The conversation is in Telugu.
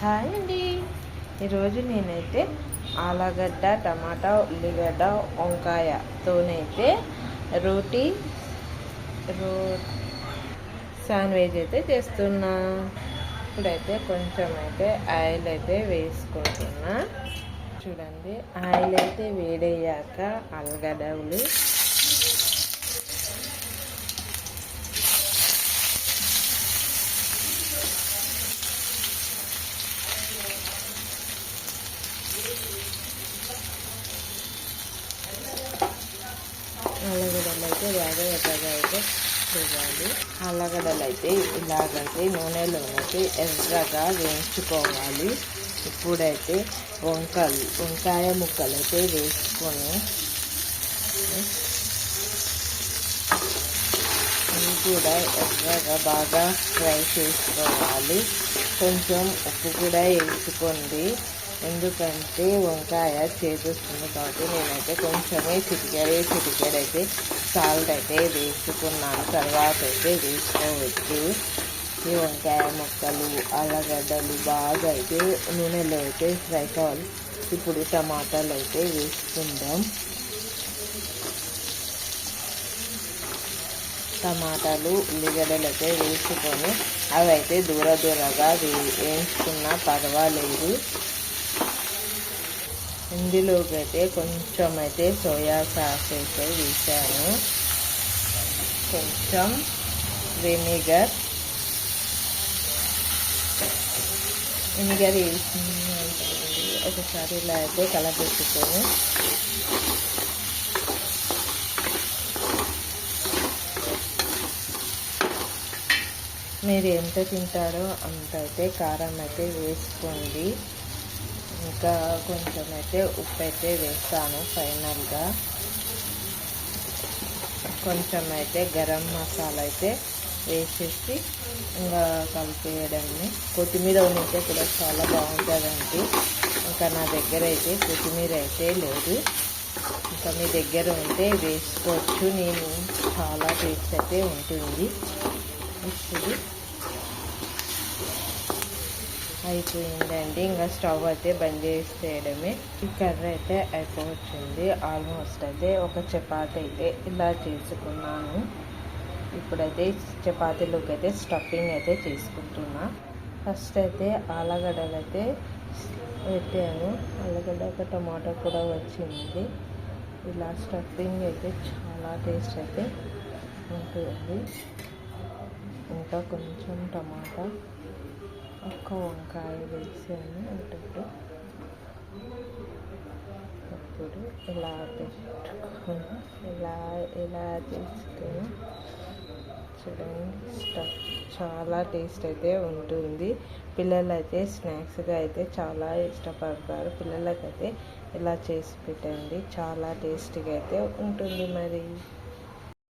హాయ్ అండి. ఈరోజు నేనైతే ఆలుగడ్డ టమాటా ఉల్లిగడ్డ వంకాయతోనైతే రోటీ రో శాండ్విచ్ అయితే చేస్తున్నా. ఇప్పుడైతే కొంచెం అయితే ఆయిల్ అయితే వేసుకుంటున్నా. చూడండి ఆయిల్ అయితే వేడయ్యాక ఆలుగడ్డలు ఆలుగడ్డలు అయితే బాగా ఎర్రగా అయితే చేయాలి ఆలుగడ్డలు అయితే ఇలాగైతే నూనెలోనైతే ఎర్రగా వేయించుకోవాలి. ఇప్పుడైతే వంకాయలు వంకాయ ముక్కలు అయితే వేసుకొని ఇవి కూడా ఎర్రగా బాగా ఫ్రై చేసుకోవాలి. కొంచెం ఉప్పు కూడా వేసుకోండి. ఎందుకంటే వంకాయ చేసేస్తుంది కాబట్టి నేనైతే కొంచెమే చిటికెడే చిటికెడైతే సాల్ట్ అయితే వేసుకున్నాను. తర్వాత అయితే వేసుకోవచ్చు. ఈ వంకాయ ముక్కలు అల్లగడ్డలు బాగా అయితే నూనెలో అయితే ఫ్రై కావాలి. ఇప్పుడు టమాటాలు అయితే వేసుకుందాం. టమాటాలు ఉల్లిగడ్డలు అయితే వేసుకొని అవి అయితే దూర దూరగా వేయించుకున్నా పర్వాలేదు. ఇందులోకి అయితే కొంచెం అయితే సోయా సాస్ అయితే వేసాను కొంచెం వెనిగర్. వెనిగర్ వేసింది ఒకసారి ఇలా అయితే కలబెట్టుకొని మీరు ఎంత తింటారో అంత అయితే కారం అయితే వేసుకోండి. ఇంకా కొంచెం అయితే ఉప్పు అయితే వేస్తాను ఫైనల్గా. కొంచెం అయితే గరం మసాలా అయితే వేసేసి ఇంకా కలిపేయడమే. కొత్తిమీర ఉంటే కూడా చాలా బాగుంటుందండి. ఇంకా నా దగ్గర అయితే కొత్తిమీర అయితే లేదు. ఇంకా మీ దగ్గర ఉంటే వేసుకోవచ్చు. నేను చాలా టేస్ట్ అయితే ఉంటుంది. ఇప్పుడు అయిపోయిందండి. ఇంకా స్టవ్ అయితే బంద్ చేసేయడమే. ఈ కర్రీ అయితే అయిపోవచ్చింది ఆల్మోస్ట్ అయితే ఒక చపాతి అయితే ఇలా చేసుకున్నాను. ఇప్పుడైతే చపాతీలోకి అయితే స్టఫింగ్ అయితే చేసుకుంటున్నా. ఫస్ట్ అయితే ఆలుగడ్డలు అయితే పెట్టాను. ఆలుగడ్డ ఒక టమాటో కూడా వచ్చింది. ఇలా స్టఫింగ్ అయితే చాలా టేస్ట్ అయితే ఉంటుంది. ఇంకా కొంచెం టమాటా. ఒక వంకాయ వేసాను ఒకటి అప్పుడు ఇలా పెట్టుకొని ఇలా ఇలా చేసుకొని చూడండి స్టఫ్ చాలా టేస్ట్ అయితే ఉంటుంది. పిల్లలు అయితే స్నాక్స్గా అయితే చాలా ఇష్టపడతారు. పిల్లలకైతే ఇలా చేసి పెట్టండి. చాలా టేస్టీగా అయితే ఉంటుంది మరి.